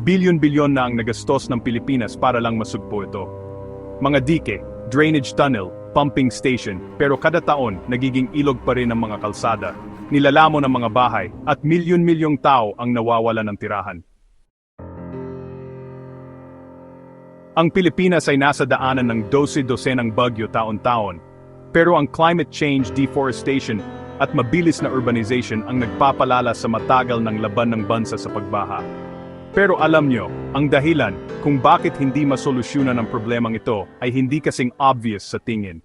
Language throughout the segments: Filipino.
Bilyon-bilyon na ang nagastos ng Pilipinas para lang masugpo ito. Mga dike, drainage tunnel, pumping station, pero kada taon nagiging ilog pa rin ang mga kalsada, nilalamon ng mga bahay, at milyon-milyong tao ang nawawala ng tirahan. Ang Pilipinas ay nasa daanan ng 12-dosenang bagyo taon-taon, pero ang climate change, deforestation, at mabilis na urbanization ang nagpapalala sa matagal ng laban ng bansa sa pagbaha. Pero alam nyo, ang dahilan kung bakit hindi masolusyonan ang problemang ito ay hindi kasing obvious sa tingin.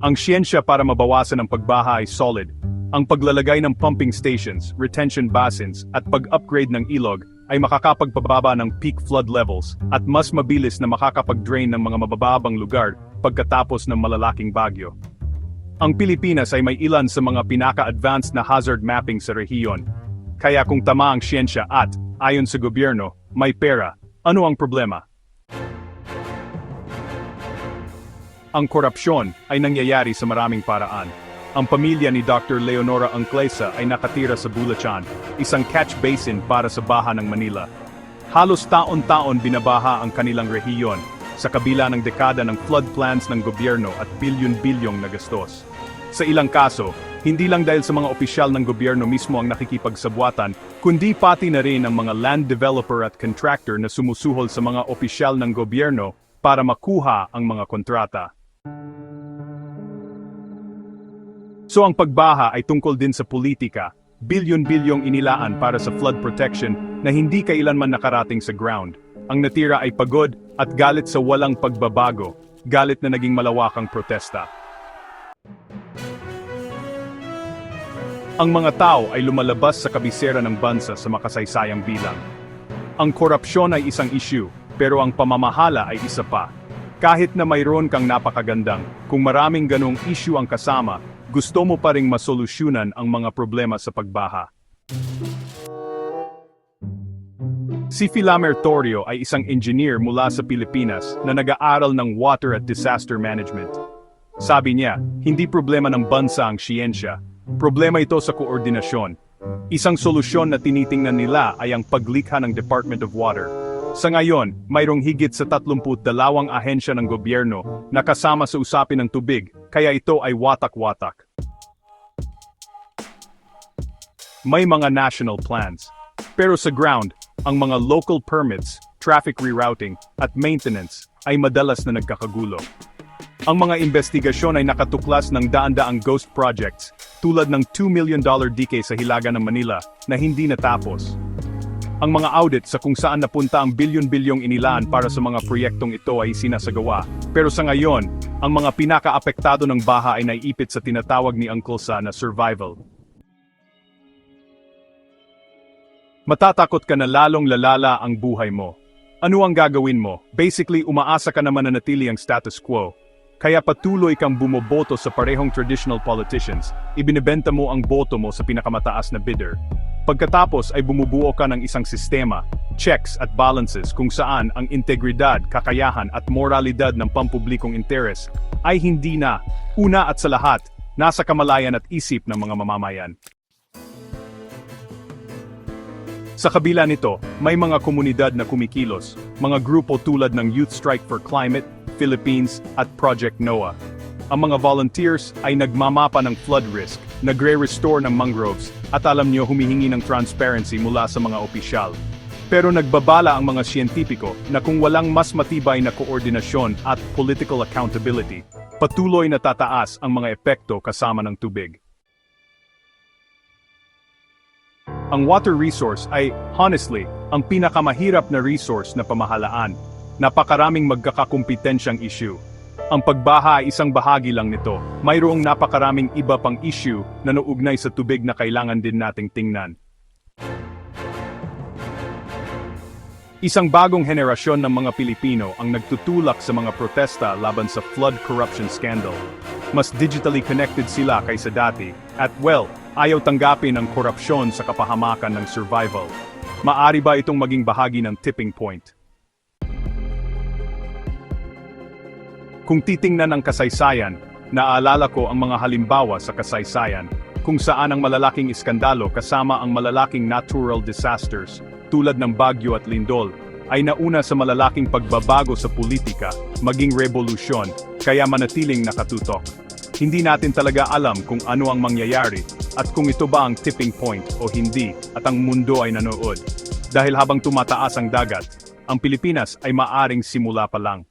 Ang siyensya para mabawasan ang pagbaha ay solid. Ang paglalagay ng pumping stations, retention basins, at pag-upgrade ng ilog ay makakapagpababa ng peak flood levels at mas mabilis na makakapag-drain ng mga mabababang lugar pagkatapos ng malalaking bagyo. Ang Pilipinas ay may ilan sa mga pinaka-advanced na hazard mapping sa rehiyon. Kaya kung tama ang siyensya at, ayon sa gobyerno, may pera, ano ang problema? Ang korupsyon ay nangyayari sa maraming paraan. Ang pamilya ni Dr. Leonora Anglesa ay nakatira sa Bulacan, isang catch basin para sa baha ng Manila. Halos taon-taon binabaha ang kanilang rehiyon, sa kabila ng dekada ng flood plans ng gobyerno at bilyon-bilyong na gastos. Sa ilang kaso, hindi lang dahil sa mga opisyal ng gobyerno mismo ang nakikipagsabwatan, kundi pati na rin ang mga land developer at contractor na sumusuhol sa mga opisyal ng gobyerno para makuha ang mga kontrata. So ang pagbaha ay tungkol din sa politika, bilyon-bilyong inilaan para sa flood protection na hindi kailanman nakarating sa ground. Ang natira ay pagod at galit sa walang pagbabago, galit na naging malawakang protesta. Ang mga tao ay lumalabas sa kabisera ng bansa sa makasaysayang bilang. Ang korupsyon ay isang issue, pero ang pamamahala ay isa pa. Kahit na mayroon kang napakagandang, kung maraming ganong issue ang kasama, gusto mo pa ring masolusyunan ang mga problema sa pagbaha. Si Philamer Torio ay isang engineer mula sa Pilipinas na nag-aaral ng water at disaster management. Sabi niya, hindi problema ng bansa ang siyensya, problema ito sa koordinasyon. Isang solusyon na tinitingnan nila ay ang paglikha ng Department of Water. Sa ngayon, mayroong higit sa 32 ahensya ng gobyerno na kasama sa usapin ng tubig, kaya ito ay watak-watak. May mga national plans. Pero sa ground, ang mga local permits, traffic rerouting, at maintenance ay madalas na nagkakagulo. Ang mga investigasyon ay nakatuklas ng daan-daang ghost projects tulad ng $2 million DK sa Hilaga ng Manila na hindi natapos. Ang mga audit sa kung saan napunta ang bilyon-bilyong inilaan para sa mga proyektong ito ay sinasagawa. Pero sa ngayon, ang mga pinaka-apektado ng baha ay naiipit sa tinatawag ni Uncle Sa na survival. Matatakot ka na lalong lalala ang buhay mo. Ano ang gagawin mo? Basically, umaasa ka na mananatili ang status quo. Kaya patuloy kang bumoboto sa parehong traditional politicians, ibinebenta mo ang boto mo sa pinakamataas na bidder. Pagkatapos ay bumubuo ka ng isang sistema, checks at balances kung saan ang integridad, kakayahan at moralidad ng pampublikong interes ay hindi na, una at sa lahat, nasa kamalayan at isip ng mga mamamayan. Sa kabila nito, may mga komunidad na kumikilos, mga grupo tulad ng Youth Strike for Climate, Philippines, at Project NOAA. Ang mga volunteers ay nagmamapa ng flood risk, nagre-restore ng mangroves, at alam nyo humihingi ng transparency mula sa mga opisyal. Pero nagbabala ang mga siyentipiko na kung walang mas matibay na koordinasyon at political accountability, patuloy na tataas ang mga epekto kasama ng tubig. Ang water resource ay, honestly, ang pinakamahirap na resource na pamahalaan. Napakaraming magkakakumpetensyang issue. Ang pagbaha ay isang bahagi lang nito. Mayroong napakaraming iba pang issue na nauugnay sa tubig na kailangan din nating tingnan. Isang bagong henerasyon ng mga Pilipino ang nagtutulak sa mga protesta laban sa flood corruption scandal. Mas digitally connected sila kaysa dati, at well, ayaw tanggapin ang korupsyon sa kapahamakan ng survival. Maari ba itong maging bahagi ng tipping point? Kung titingnan ang kasaysayan, naalala ko ang mga halimbawa sa kasaysayan. kung saan ang malalaking iskandalo kasama ang malalaking natural disasters tulad ng bagyo at lindol ay nauna sa malalaking pagbabago sa politika, maging revolusyon, kaya manatiling nakatutok. Hindi natin talaga alam kung ano ang mangyayari at kung ito ba ang tipping point o hindi at ang mundo ay nanood. Dahil habang tumataas ang dagat, ang Pilipinas ay maaring simula pa lang.